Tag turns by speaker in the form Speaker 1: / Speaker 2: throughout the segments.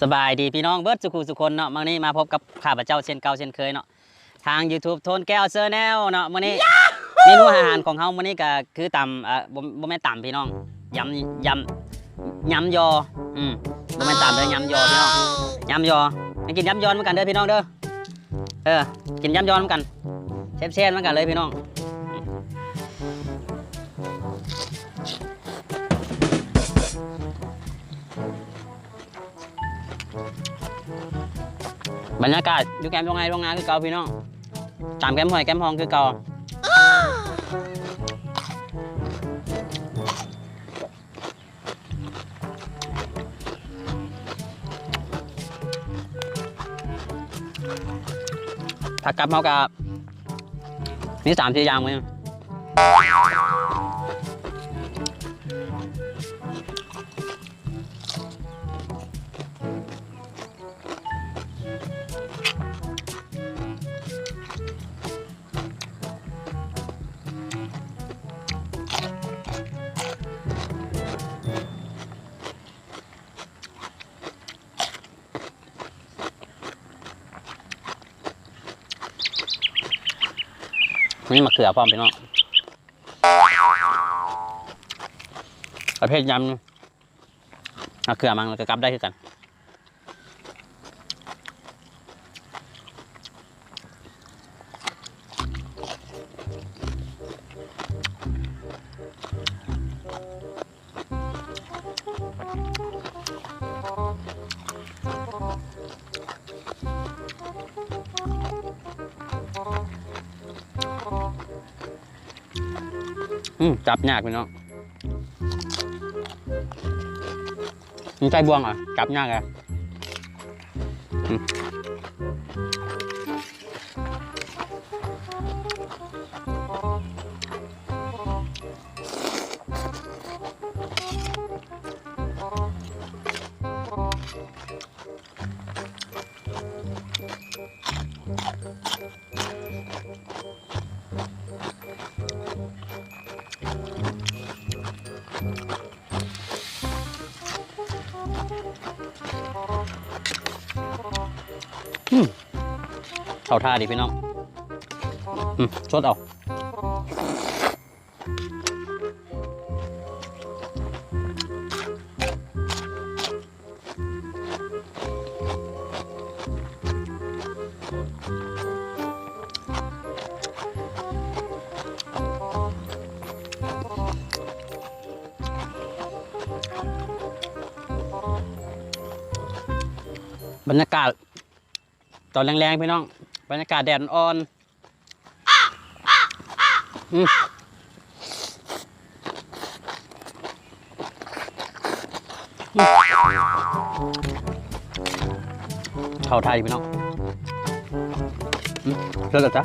Speaker 1: สบายดีพี่น้องเบิร์ดสุขุสุคนเนาะมื่อนี้มาพบกับข้าพเจ้าเช่นเก่าเช่นเคยเนาะทาง YouTube โทนแก้วเซอร์แนลเนาะมื่อนี้เมนูอาหารของเฮามื่อนี้ก็คือตำอ่าบ่บ่แม่นตำพี่น้องยำยำยำยออืมบ่แม่นตำเด้อยำยอพี่น้องยำยอมากินยำยอนเหมือนกันเด้อพี่น้องเด้อเออกินยำยอนเหมือนกันเชฟเชนเหมือนกันเลยพี่น้อง บรรยากาศอยู่แคมป์โรงงานโรงงานคือเก่าพี่น้องตามแคมป์หอยแคมป์หองคือเก่าผักกับเฮากับนี่สามสี่อย่างมั้ นี่มะเขือพร้อมพี่น้องประเภทยำมะเขือมังแล้วก็กับได้คือกัน จับยากพี่น้องมีใจบวงเหรอจับยากอะ เข้าท่าดิพี่น้องชดเอาบรรยากาศ ตอนแรงๆพี่น้อง บรรยากาศแดดอ่อนอืมเข้าไทยพี่น้องเลิกแล้วจ้ะ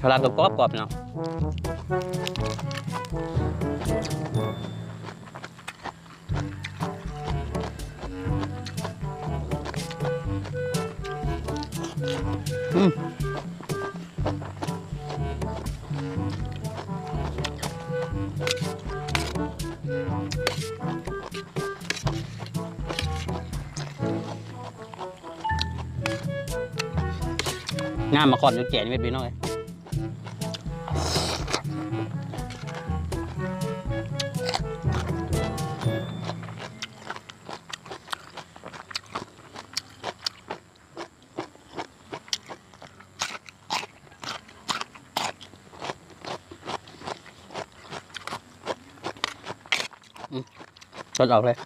Speaker 1: เวลากรอบกรอบๆพี่น้องอืม งามมาก่อนอยู่แก่นี่เป็นพี่น้องเลยชดออกเลย